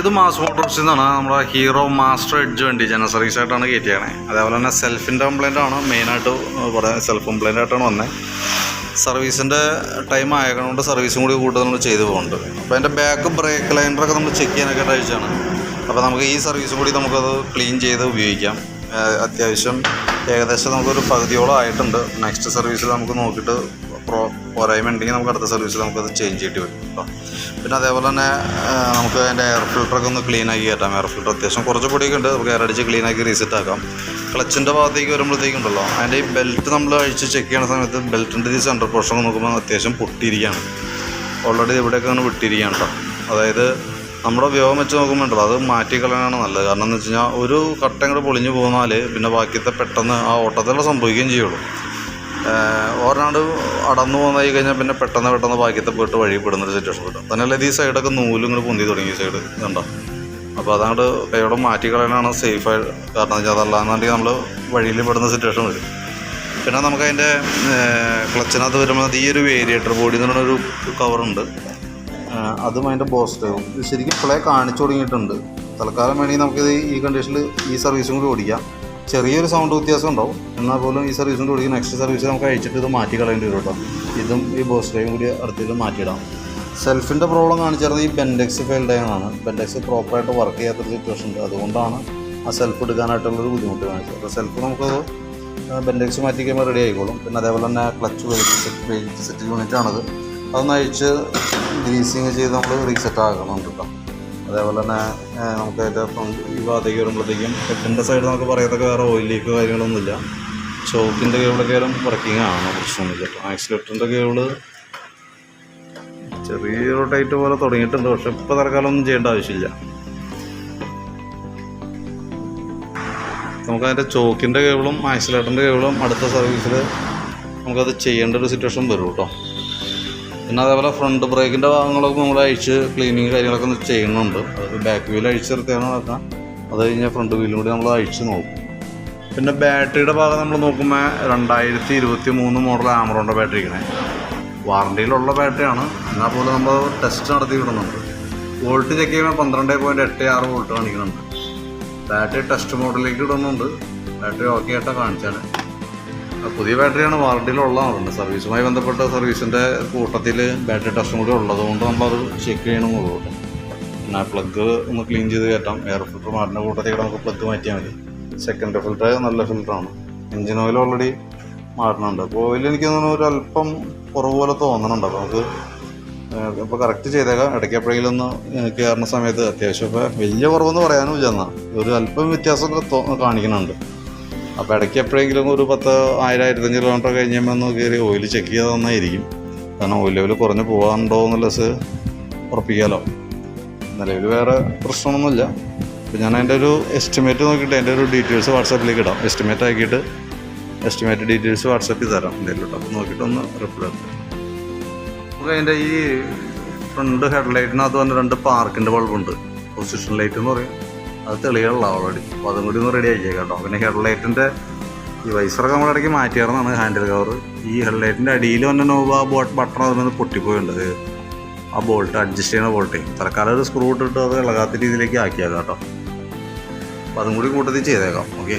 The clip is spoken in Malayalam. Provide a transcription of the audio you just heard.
ഇത് മാസ് മോട്ടോർസിൽ നിന്നാണ് നമ്മുടെ ഹീറോ മാസ്റ്റർ എഡ്ജ് വണ്ടി ജനറൽ സർവീസ് ആയിട്ടാണ് കയറ്റിയാണ് അതേപോലെ തന്നെ സെൽഫിന്റെ കംപ്ലൈന്റ് ആണ്. മെയിനായിട്ട് പറയാൻ സെൽഫ് കംപ്ലൈന്റ് ആയിട്ടാണ് വന്നത് സർവീസിന്റെ ടൈം ആയതുകൊണ്ട് സർവീസും കൂടി കൂടുതൽ നമ്മൾ ചെയ്തു പോകുന്നുണ്ട്. അപ്പോൾ അതിന്റെ ബാക്ക് ബ്രേക്ക് ലൈനറൊക്കെ നമ്മൾ ചെക്ക് ചെയ്യാനൊക്കെ അയച്ചാണ് അപ്പോൾ നമുക്ക് ഈ സർവീസും കൂടി നമുക്കത് ക്ലീൻ ചെയ്ത് ഉപയോഗിക്കാം. അത്യാവശ്യം ഏകദേശം നമുക്കൊരു പകുതിയോളം ആയിട്ടുണ്ട്. നെക്സ്റ്റ് സർവീസിൽ നമുക്ക് നോക്കിയിട്ട് പ്രോ പോരായ്മ ഉണ്ടെങ്കിൽ നമുക്ക് അടുത്ത സർവീസിൽ നമുക്കത് ചേഞ്ച് ചെയ്യേണ്ടി വരും കേട്ടോ പിന്നെ അതേപോലെ തന്നെ നമുക്ക് അതിന്റെ എയർ ഫിൽറ്ററൊക്കെ ഒന്ന് ക്ലീൻ ആക്കി കയറ്റാം എയർ ഫിൽട്ടർ അത്യാവശ്യം കുറച്ച് പൊടിയൊക്കെ ഉണ്ട്. നമുക്ക് എയർ അടിച്ച് ക്ലീൻ ആക്കി റീസെറ്റ് ആക്കാം. ക്ലച്ചിന്റെ ഭാഗത്തേക്ക് വരുമ്പോഴത്തേക്കുണ്ടല്ലോ അതിന്റെ ഈ ബെൽറ്റ് നമ്മൾ അഴിച്ച് ചെക്ക് ചെയ്യുന്ന സമയത്ത് ബെൽറ്റിന്റെ ഈ സെന്റർ പോർഷൻ നോക്കുമ്പോൾ അത്യാവശ്യം പൊട്ടിയിരിക്കുകയാണ്. ഓൾറെഡി ഇവിടെയൊക്കെ അങ്ങനെ വിട്ടിരിക്കുകയാണ് കേട്ടോ അതായത് നമ്മുടെ ഉപയോഗം വെച്ച് നോക്കുമ്പോണ്ടല്ലോ അത് മാറ്റിക്കളയാനാണ് നല്ലത്. കാരണം എന്ന് വെച്ച് കഴിഞ്ഞാൽ ഒരു കട്ട കൂടെ പൊളിഞ്ഞു പോന്നാൽ പിന്നെ ബാക്കിയത്തെ പെട്ടെന്ന് ആ ഓട്ടത്തിലുള്ള സംഭവിക്കുകയും ചെയ്യുള്ളൂ. ഓരനാട് അടന്നു പോകുന്നതായി കഴിഞ്ഞാൽ പിന്നെ പെട്ടെന്ന് പെട്ടെന്ന് ബാക്കിയത്തെ പോയിട്ട് വഴി ഒരു സിറ്റുവേഷൻ കിട്ടും. തന്നെയല്ല ഈ സൈഡൊക്കെ നൂലും ഇങ്ങനെ പൊന്തി തുടങ്ങി സൈഡ് കണ്ടോ? അപ്പോൾ അതങ്ങോട്ട് കൈയോടെ മാറ്റിക്കളയാനാണ് സേഫ് കാരണം വെച്ചാൽ അതല്ലാന്നുണ്ടെങ്കിൽ നമ്മൾ വഴിയിൽ പെടുന്ന സിറ്റുവേഷൻ വരും. പിന്നെ നമുക്ക് അതിന്റെ ക്ലച്ചിനകത്ത് വരുമ്പോൾ ഈ ഒരു വേരിയേറ്റർ ബോഡി എന്ന് പറഞ്ഞൊരു കവറുണ്ട് അതും അതിന്റെ ബോസ്റ്റ് ഇത് ശരിക്കും പ്ലേ കാണിച്ചു തുടങ്ങിയിട്ടുണ്ട്. തൽക്കാലം വേണമെങ്കിൽ നമുക്കിത് ഈ കണ്ടീഷനിൽ ഈ സർവീസും കൂടി ഓടിക്കാം. ചെറിയൊരു സൗണ്ട് വ്യത്യാസം ഉണ്ടാവും. എന്നാൽ പോലും ഈ സർവീസും കൂടി നെക്സ്റ്റ് സർവീസ് നമുക്ക് അയച്ചിട്ട് ഇത് മാറ്റി കളയേണ്ടി വരും കേട്ടോ. ഇതും ഈ ബോസ് ഡ്രൈവും കൂടി അടുത്തേക്ക് മാറ്റിയിടാം. സെൽഫിന്റെ പ്രോബ്ലം കാണിച്ചിരുന്നത് ഈ ബെൻഡെക്സ് ഫെയിൽഡ് ആയതാണ് ബെൻഡെക്സ് പ്രോപ്പറായിട്ട് വർക്ക് ചെയ്യാത്തൊരു സിറ്റുവേഷൻ ഉണ്ട്. അതുകൊണ്ടാണ് ആ സെൽഫ് എടുക്കാനായിട്ടുള്ളൊരു ബുദ്ധിമുട്ട് കാണിച്ചത്. അപ്പോൾ സെൽഫ് നമുക്കത് ബെൻഡെക്സ് മാറ്റി കഴിയുമ്പോൾ റെഡി ആയിക്കോളും. പിന്നെ അതേപോലെ തന്നെ clutch weight set weight set unit ആണത്. അതൊന്ന് അഴിച്ച് ഗ്രീസിങ് ചെയ്ത് നമ്മൾ റീസെറ്റ് ആക്കണം കേട്ടോ. അതേപോലെ തന്നെ നമുക്ക് അതിന്റെ ഫ്രണ്ട് ഈ ഭാഗത്തേക്ക് വരുമ്പോഴത്തേക്കും ഹെഡിന്റെ സൈഡ് നമുക്ക് പറയത്തക്ക വേറെ ഓയിൽ ലീക്ക് കാര്യങ്ങളൊന്നുമില്ല. ചോക്കിന്റെ കേബിളൊക്കെ ആയാലും വർക്കിംഗ് ആണ് പ്രശ്നമൊന്നുമില്ല ആക്സിലേറ്ററിന്റെ കേബിൾ ചെറിയൊരു ടൈറ്റ് പോലെ തുടങ്ങിയിട്ടുണ്ട് പക്ഷെ ഇപ്പോൾ തൽക്കാലം ഒന്നും ചെയ്യേണ്ട ആവശ്യമില്ല. നമുക്ക് അതിന്റെ ചോക്കിന്റെ കേബിളും ആക്സിലേറ്ററിന്റെ കേബിളും അടുത്ത സർവീസിൽ നമുക്കത് ചെയ്യേണ്ട ഒരു സിറ്റുവേഷൻ വരും കേട്ടോ. പിന്നെ അതേപോലെ ഫ്രണ്ട് ബ്രേക്കിന്റെ ഭാഗങ്ങളൊക്കെ നമ്മൾ അഴിച്ച് ക്ലീനിങ് കാര്യങ്ങളൊക്കെ ചെയ്യുന്നുണ്ട്. അത് ബാക്ക് വീൽ അഴിച്ച് നിർത്തിയാണ് അത് കഴിഞ്ഞാൽ ഫ്രണ്ട് വീലും കൂടി നമ്മൾ അഴിച്ച് നോക്കും. പിന്നെ ബാറ്ററിയുടെ ഭാഗം നമ്മൾ നോക്കുമ്പോൾ രണ്ടായിരത്തി ഇരുപത്തി മൂന്ന് മോഡൽ ആമറോണിന്റെ ബാറ്ററിക്കണേ വാറണ്ടിയിലുള്ള ബാറ്ററിയാണ് എന്നാൽ പോലും നമ്മൾ ടെസ്റ്റ് നടത്തി വിടുന്നുണ്ട്. വോൾട്ട് ചെക്ക് ചെയ്യുമ്പോൾ പന്ത്രണ്ട് പോയിന്റ് എട്ട് ആറ് വോൾട്ട് കാണിക്കുന്നുണ്ട്. ബാറ്ററി ടെസ്റ്റ് മോഡലിലേക്ക് ഇടുന്നുണ്ട്. ബാറ്ററി ഓക്കെ ആയിട്ടാണ് കാണിച്ചാണ് ആ പുതിയ ബാറ്ററിയാണ് വാറണ്ടിയിലുള്ളതാണ് സർവീസുമായി ബന്ധപ്പെട്ട സർവീസിന്റെ കൂട്ടത്തിൽ ബാറ്ററി ടെസ്റ്റും കൂടി ഉള്ളതുകൊണ്ട് നമ്മളത് ചെക്ക് ചെയ്യണമെന്നുള്ളൂ പിന്നെ പ്ലഗ് ഒന്ന് ക്ലീൻ ചെയ്ത് കയറ്റാം. എയർ ഫിൽറ്റർ മാറ്റുന്ന കൂട്ടത്തിൽ കൂടെ നമുക്ക് പ്ലഗ് മാറ്റിയാൽ മതി. സെക്കൻഡ് ഫിൽറ്റർ നല്ല ഫിൽറ്ററാണ് എഞ്ചിൻ ഓയിൽ ഓൾറെഡി മാറ്റണുണ്ട്. അപ്പോൾ ഓയിൽ എനിക്ക് തോന്നുന്നു ഒരു അല്പം കുറവ് പോലെ തോന്നുന്നുണ്ട് അപ്പോൾ നമുക്ക് ഇപ്പോൾ കറക്റ്റ് ചെയ്തേക്കാം. ഇടയ്ക്ക് എപ്പോഴെങ്കിലും ഒന്ന് കയറുന്ന സമയത്ത് അത്യാവശ്യം ഇപ്പോൾ വലിയ കുറവെന്ന് പറയാനും ഇല്ല ഒരു അല്പം വ്യത്യാസമൊക്കെ കാണിക്കുന്നുണ്ട്. അപ്പോൾ ഇടയ്ക്ക് എപ്പോഴെങ്കിലും ഒരു പത്ത് ആയിരം ആയിരത്തഞ്ച് കിലോമീറ്റർ കഴിഞ്ഞപ്പോൾ ഒന്ന് കയറി ഓയിൽ ചെക്ക് ചെയ്ത് നന്നായിരിക്കും. കാരണം ഓയിൽ ലെവൽ കുറഞ്ഞ് പോകാനുണ്ടോ എന്നുള്ളത് ഉറപ്പിക്കാമല്ലോ നിലവിൽ വേറെ പ്രശ്നമൊന്നുമില്ല. അപ്പോൾ ഞാൻ അതിന്റെ ഒരു എസ്റ്റിമേറ്റ് നോക്കിയിട്ട് അതിന്റെ ഒരു ഡീറ്റെയിൽസ് വാട്സാപ്പിലേക്ക് ഇടാം. എസ്റ്റിമേറ്റ് ആക്കിയിട്ട് എസ്റ്റിമേറ്റ് ഡീറ്റെയിൽസ് വാട്സാപ്പിൽ തരാം. എന്തെങ്കിലും അപ്പോൾ നോക്കിയിട്ടൊന്ന് റിപ്ലൈ നമുക്ക് അതിന്റെ ഈ ഫ്രണ്ട് ഹെഡ്ലൈറ്റിനകത്ത് തന്നെ രണ്ട് പാർക്കിന്റെ ബൾബുണ്ട് പൊസിഷൻ ലൈറ്റ് എന്ന് പറയും. അത് തെളിയുള്ള ഓൾറെഡി അപ്പോൾ അതും കൂടി ഒന്ന് റെഡി ആക്കിയേക്കാം കേട്ടോ. പിന്നെ ഹെഡ്ലൈറ്റിന്റെ ഈ വൈസറൊക്കെ നമ്മുടെ ഇടയ്ക്ക് മാറ്റിയായിരുന്നാണ് ഹാൻഡിൽ കവർ ഈ ഹെഡ്ലൈറ്റിന്റെ അടിയിൽ വന്ന നോബ് ആ ബോട്ട് ബട്ടൺ അതിനൊന്ന് പൊട്ടിപ്പോയിട്ടുണ്ട്. അത് ആ ബോൾട്ട് അഡ്ജസ്റ്റ് ചെയ്യുന്ന ബോൾട്ടേ തൽക്കാലം ഒരു സ്ക്രൂ ഇട്ടിട്ട് അത് ഇളകാത്ത രീതിയിലേക്ക് ആക്കിയേക്കാം കേട്ടോ. അപ്പോൾ അതും കൂടി കൂട്ടത്തിൽ ചെയ്തേക്കാം. ഓക്കെ